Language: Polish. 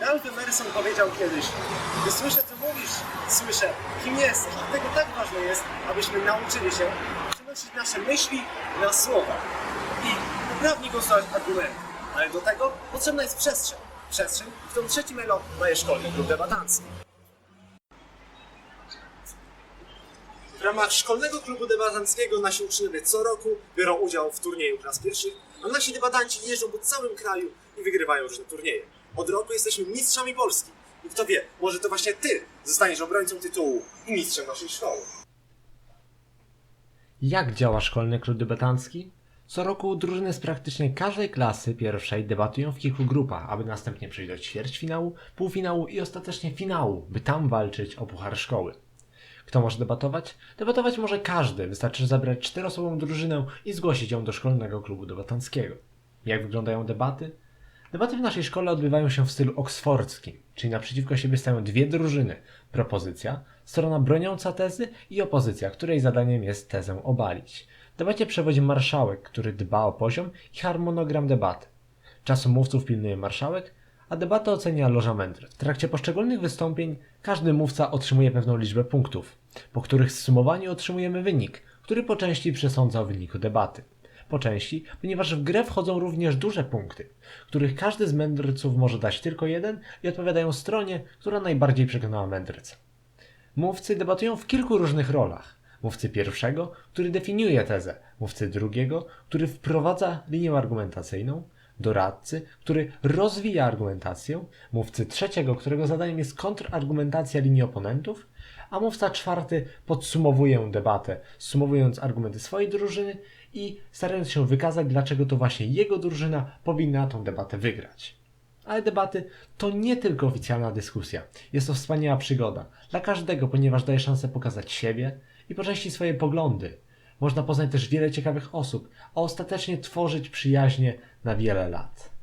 Ralph Emerson powiedział kiedyś, gdy słyszę co mówisz, słyszę kim jesteś. Dlatego tak ważne jest, abyśmy nauczyli się przenosić nasze myśli na słowa i poprawnie konstruować argumenty. Ale do tego potrzebna jest przestrzeń. Przestrzeń, w którą trzeci Melo daje szkolny klub debatancki. W ramach szkolnego klubu debatanckiego nasi uczniowie co roku biorą udział w turnieju klas pierwszych, a nasi debatanci jeżdżą po całym kraju i wygrywają różne turnieje. Od roku jesteśmy mistrzami Polski. I kto wie, może to właśnie ty zostaniesz obrońcą tytułu i mistrzem naszej szkoły. Jak działa szkolny klub debatancki? Co roku drużyny z praktycznie każdej klasy pierwszej debatują w kilku grupach, aby następnie przejść do ćwierćfinału, półfinału i ostatecznie finału, by tam walczyć o puchar szkoły. Kto może debatować? Debatować może każdy, wystarczy zabrać czteroosobową drużynę i zgłosić ją do szkolnego klubu debatanckiego. Jak wyglądają debaty? Debaty w naszej szkole odbywają się w stylu oksfordzkim, czyli naprzeciwko siebie stają dwie drużyny. Propozycja, strona broniąca tezy i opozycja, której zadaniem jest tezę obalić. Debacie przewodzi marszałek, który dba o poziom i harmonogram debaty. Czasu mówców pilnuje marszałek, a debatę ocenia loża mędrców. W trakcie poszczególnych wystąpień każdy mówca otrzymuje pewną liczbę punktów, po których zsumowaniu otrzymujemy wynik, który po części przesądza o wyniku debaty. Po części, ponieważ w grę wchodzą również duże punkty, których każdy z mędrców może dać tylko jeden i odpowiadają stronie, która najbardziej przekonała mędrca. Mówcy debatują w kilku różnych rolach. Mówcy pierwszego, który definiuje tezę, mówcy drugiego, który wprowadza linię argumentacyjną, doradcy, który rozwija argumentację, mówcy trzeciego, którego zadaniem jest kontrargumentacja linii oponentów, a mówca czwarty podsumowuje debatę, sumowując argumenty swojej drużyny i starając się wykazać, dlaczego to właśnie jego drużyna powinna tą debatę wygrać. Ale debaty to nie tylko oficjalna dyskusja. Jest to wspaniała przygoda dla każdego, ponieważ daje szansę pokazać siebie i po części swoje poglądy. Można poznać też wiele ciekawych osób, a ostatecznie tworzyć przyjaźnie na wiele lat.